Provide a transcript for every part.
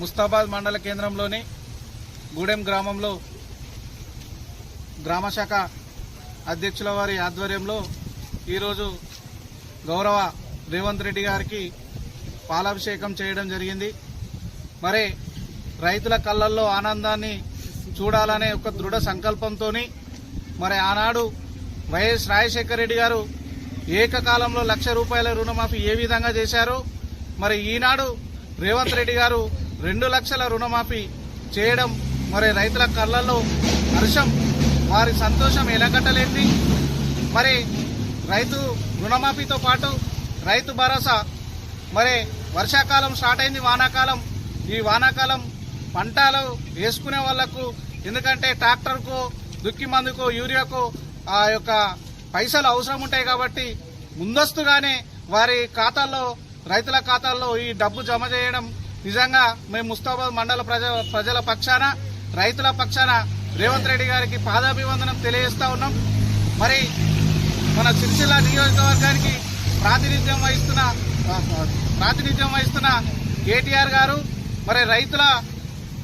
ముస్తాబాద్ మండల కేంద్రంలోని గూడెం గ్రామంలో గ్రామశాఖ అధ్యక్షుల వారి ఆధ్వర్యంలో ఈరోజు గౌరవ రేవంత్ రెడ్డి గారికి పాలాభిషేకం చేయడం జరిగింది. మరి రైతుల కళ్ళల్లో ఆనందాన్ని చూడాలనే ఒక దృఢ సంకల్పంతో మరి ఆనాడు వైఎస్ రాజశేఖర రెడ్డి గారు ఏకకాలంలో లక్ష రూపాయల రుణమాఫీ ఏ విధంగా చేశారు మరి ఈనాడు రేవంత్ రెడ్డి గారు రెండు లక్షల రుణమాఫీ చేయడం మరి రైతుల కళ్ళల్లో హర్షం వారి సంతోషం ఎలగట్టలేంది మరి రైతు రుణమాఫీతో పాటు రైతు భరోసా మరి వర్షాకాలం స్టార్ట్ అయింది వానాకాలం. ఈ వానాకాలం పంటలు వేసుకునే వాళ్ళకు ఎందుకంటే ట్రాక్టర్కు దుక్కి మందుకు యూరియాకు ఆ యొక్క పైసలు అవసరం ఉంటాయి కాబట్టి ముందస్తుగానే వారి ఖాతాల్లో రైతుల ఖాతాల్లో ఈ డబ్బు జమ చేయడం నిజంగా మేము ముస్తాబాద్ మండల ప్రజ ప్రజల పక్షాన రైతుల పక్షాన రేవంత్ రెడ్డి గారికి పాదాభివందనం తెలియజేస్తా ఉన్నాం. మరి మన సిరిసిల్ల నియోజకవర్గానికి ప్రాతినిధ్యం వహిస్తున్న ప్రాతినిధ్యం వహిస్తున్న కేటీఆర్ గారు మరి రైతుల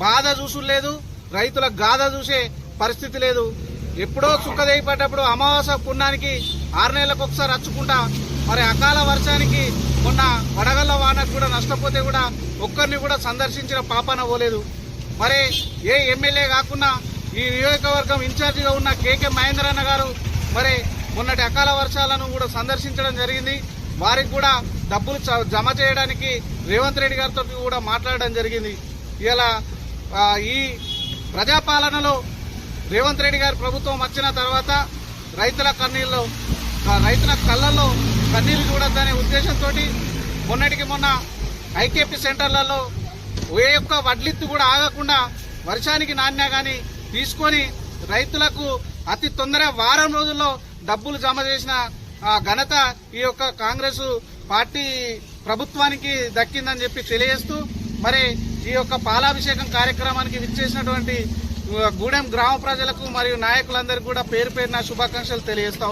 బాధ చూసులేదు రైతుల గాథ చూసే పరిస్థితి లేదు. ఎప్పుడో చుక్కదేయి పడ్డప్పుడు అమావాస పుణ్యానికి ఆరు నెలలకు ఒకసారి రచ్చుకుంటా మరి అకాల వర్షానికి మొన్న వడగళ్ళ వానకు కూడా నష్టపోతే కూడా ఒక్కరిని కూడా సందర్శించిన పాపాన పోలేదు. మరి ఏ ఎమ్మెల్యే కాకుండా ఈ నియోజకవర్గం ఇన్ఛార్జిగా ఉన్న కేకే మహేందర్ అన్న గారు మరి మొన్నటి అకాల వర్షాలను కూడా సందర్శించడం జరిగింది. వారికి కూడా డబ్బులు జమ చేయడానికి రేవంత్ రెడ్డి గారితో కూడా మాట్లాడడం జరిగింది. ఇలా ఈ ప్రజాపాలనలో రేవంత్ రెడ్డి గారి ప్రభుత్వం వచ్చిన తర్వాత రైతుల కన్నీళ్ళు ఆ, రైతుల కళ్ళల్లో కన్నీళ్ళు చూడొద్దనే ఉద్దేశంతో మొన్నటికి మొన్న ఐకేపీ సెంటర్లలో ఏ యొక్క వడ్లిత్తు కూడా ఆగకుండా వర్షానికి నాణ్య కానీ తీసుకొని రైతులకు అతి తొందర వారం రోజుల్లో డబ్బులు జమ చేసిన ఆ, ఘనత ఈ యొక్క కాంగ్రెస్ పార్టీ ప్రభుత్వానికి దక్కిందని చెప్పి తెలియజేస్తూ మరి ఈ యొక్క పాలాభిషేకం కార్యక్రమానికి విచ్చేసినటువంటి గూడెం గ్రామ ప్రజలకు మరియు నాయకులందరికీ కూడా పేరు పేరున శుభాకాంక్షలు తెలియజేస్తా